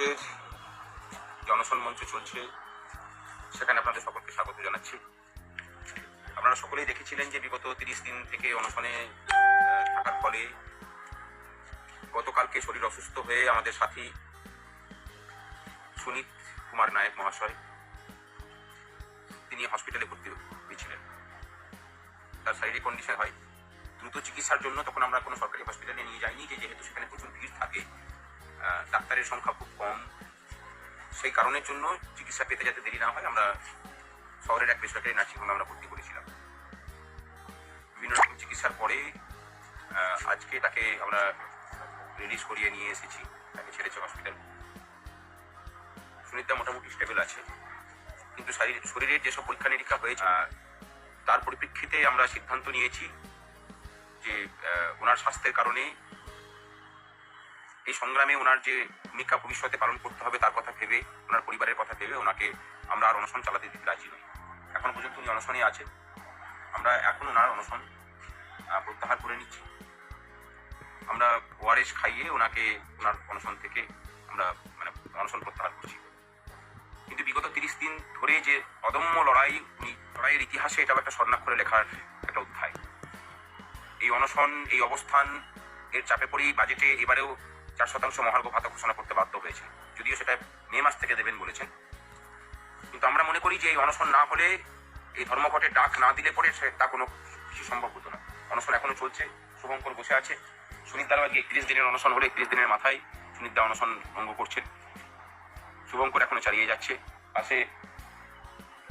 যে অনশন মঞ্চ চলছে। সেখানে আপনাদের সকলকে স্বাগত জানাচ্ছি। আপনারা সকলেই দেখেছিলেন যে বিগত তিরিশ দিন থেকে অনশনে থাকার ফলে গতকালকে শরীর অসুস্থ হয়ে আমাদের সাথী সুনীত কুমার নায়ক মহাশয়, তিনি হসপিটালে ভর্তি হয়েছিলেন। তার শারীরিক কন্ডিশন হয়। দ্রুত চিকিৎসার জন্য তখন আমরা কোনো সরকারি হসপিটালে নিয়ে যাইনি যেহেতু সেখানে প্রচুর ভিড় থাকে ডাক্তারের সংখ্যা খুব কম। সেই কারণের জন্য চিকিৎসা পেতে যাতে দেরি না হয়, আমরা শহরের এক বেসরকারি নার্সিংহোমে আমরা ভর্তি করেছিলাম। বিভিন্ন রকম চিকিৎসার পরে আজকে তাকে আমরা রিলিজ করিয়ে নিয়ে এসেছি। তাকে ছেড়েছে হসপিটাল সুনিতা মোটামুটি স্টেবল আছে। কিন্তু শারীরিক শরীরের যেসব পরীক্ষা নিরীক্ষা হয়েছে তার পরিপ্রেক্ষিতে আমরা সিদ্ধান্ত নিয়েছি যে ওনার স্বাস্থ্যের কারণে এই সংগ্রামে ওনার যে ভূমিকা ভবিষ্যতে পালন করতে হবে, তার কথা ভেবে, ওনার পরিবারের কথা ভেবে ওনাকে আমরা আর অনশন চালাতে দিতে রাজি নই। এখন পর্যন্ত উনি অনশনে আছেন। আমরা এখন ওনার অনশন প্রত্যাহার করে নিচ্ছি। আমরা ওআরএস খাইয়ে ওনাকে, ওনার অনশন থেকে আমরা মানে অনশন প্রত্যাহার করছি। কিন্তু বিগত তিরিশ দিন ধরে যে অদম্য লড়াই, উনি লড়াইয়ের ইতিহাসে এটা একটা স্বর্ণাক্ষরে লেখার একটা অধ্যায়। এই অনশন, এই অবস্থান, এর চাপে পড়েই বাজেটে এবারেও চার শতাংশ মহার্ঘ ভাতা ঘোষণা করতে বাধ্য হয়েছে। যদিও সেটা মে মাস থেকে দেবেন বলেছেন। কিন্তু আমরা মনে করি যে এই অনশন না হলে, এই ধর্মঘটে ডাক না দিলে পরে সে তা কোনো কিছু সম্ভব হতো না। অনশন এখনও চলছে, শুভঙ্কর বসে আছে। সুনীত দার আজকে একত্রিশ দিনের অনশন হলে একত্রিশ দিনের মাথায় সুনীত অনশন ভঙ্গ করছেন? শুভঙ্কর এখনও চালিয়ে যাচ্ছে। পাশে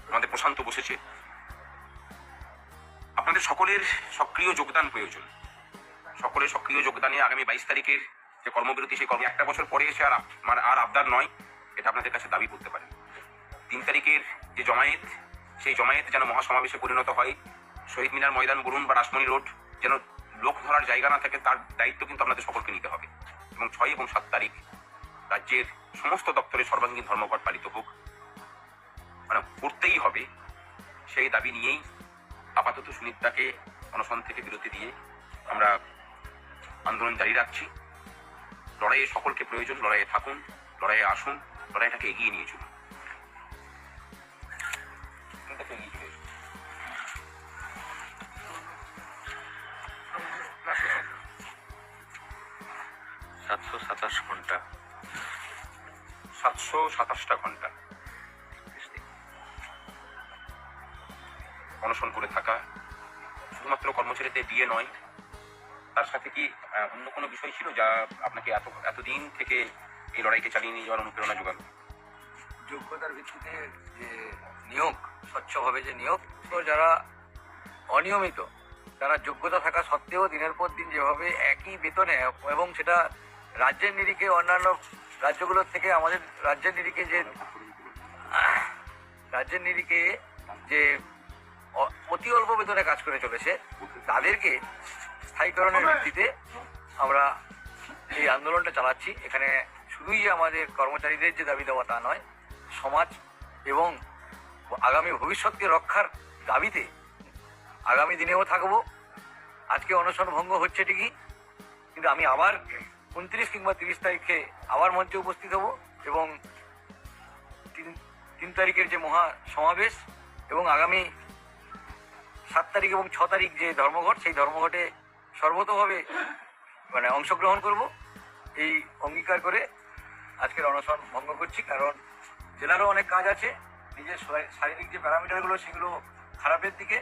আমাদের প্রশান্ত বসেছে। আপনাদের সকলের সক্রিয় যোগদান প্রয়োজন। সকলের সক্রিয় যোগদানে আগামী বাইশ তারিখের যে কর্মবিরতি সেই কর্ম একটা বছর পরে এসে আর মানে আর আবদার নয়, এটা আপনাদের কাছে দাবি করতে পারেন। তিন তারিখের যে জমায়েত, সেই জমায়েত যেন মহাসমাবেশে পরিণত হয়। শহীদ মিনার ময়দান বলুন বা রাসমণি রোড যেন লোক ধরার জায়গা না থাকে, তার দায়িত্ব কিন্তু আপনাদের সকলকে নিতে হবে। এবং ছয় এবং সাত তারিখ রাজ্যের সমস্ত দপ্তরে সর্বাঙ্গীন ধর্মঘট পালিত হোক। মানে করতেই হবে। সেই দাবি নিয়েই আপাতত সুনিতাকে অনশন থেকে বিরতি দিয়ে আমরা আন্দোলন জারি রাখছি। লড়াইয়ে সকলকে প্রয়োজন, লড়াইয়ে থাকুন, লড়াইয়ে আসুন, লড়াইটাকে এগিয়ে নিয়ে চলুন। সাতশো সাতাশ ঘণ্টা। সাতশো সাতাশটা ঘণ্টা। অনশন করে থাকা। শুধুমাত্র কর্মচারীদের বিয়ে নয়, তার সাথে কি অন্য কোনো বিষয় ছিল যা আপনাকে এত, এতদিন থেকে এই লড়াইকে চালিয়ে নিয়ে যাওয়ার অনুপ্রেরণা যোগালো? যোগ্যতার ভিত্তিতে যে নিয়োগ, স্বচ্ছভাবে যে নিয়োগ, তো যারা অনিয়মিত তারা যোগ্যতা থাকা সত্ত্বেও দিনের পর দিন যেভাবে একই বেতনে এবং সেটা রাজ্যের নিরিখে অন্যান্য রাজ্যগুলোর থেকে আমাদের রাজ্যের নিরিখে যে, রাজ্যের নিরিখে যে অতি অল্প বেতনে কাজ করে চলেছে, তাদেরকে স্থায়ীকরণের ভিত্তিতে আমরা এই আন্দোলনটা চালাচ্ছি। এখানে শুধুই যে আমাদের কর্মচারীদের যে দাবি দেওয়া তা নয় সমাজ এবং আগামী ভবিষ্যৎকে রক্ষার দাবিতে আগামী দিনেও থাকব। আজকে অনশন ভঙ্গ হচ্ছে ঠিকই কিন্তু আমি আবার উনত্রিশ কিংবা তিরিশ তারিখে আবার মঞ্চে উপস্থিত হব এবং তিন তিন তারিখের যে মহা সমাবেশ এবং আগামী সাত তারিখ এবং ছ তারিখ যে ধর্মঘট সেই ধর্মঘটে সর্বতভাবে মানে অংশগ্রহণ করব। এই অঙ্গীকার করে আজকের অনশন ভঙ্গ করছি, কারণ জেলারও অনেক কাজ আছে। নিজের শারীরিক যে প্যারামিটারগুলো, সেগুলো খারাপের দিকে,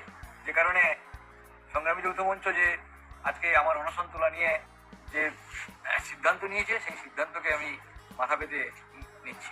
যে কারণে সংগ্রামী যৌথ মঞ্চ যে আজকে আমার অনশন তোলা নিয়ে যে সিদ্ধান্ত নিয়েছে, সেই সিদ্ধান্তকে আমি মাথা পেতে নিচ্ছি।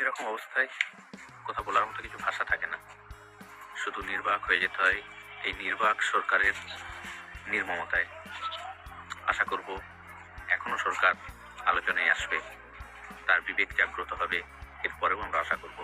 এরকম অবস্থায় কথা বলার মতো কিছু ভাষা থাকে না। শুধু নির্বাক হয়ে যেতে হয় এই নির্বাক সরকারের নির্মমতায়। আশা করব এখনও সরকার আলোচনায় আসবে, তার বিবেক জাগ্রত হবে, এরপরেও আমরা আশা করব।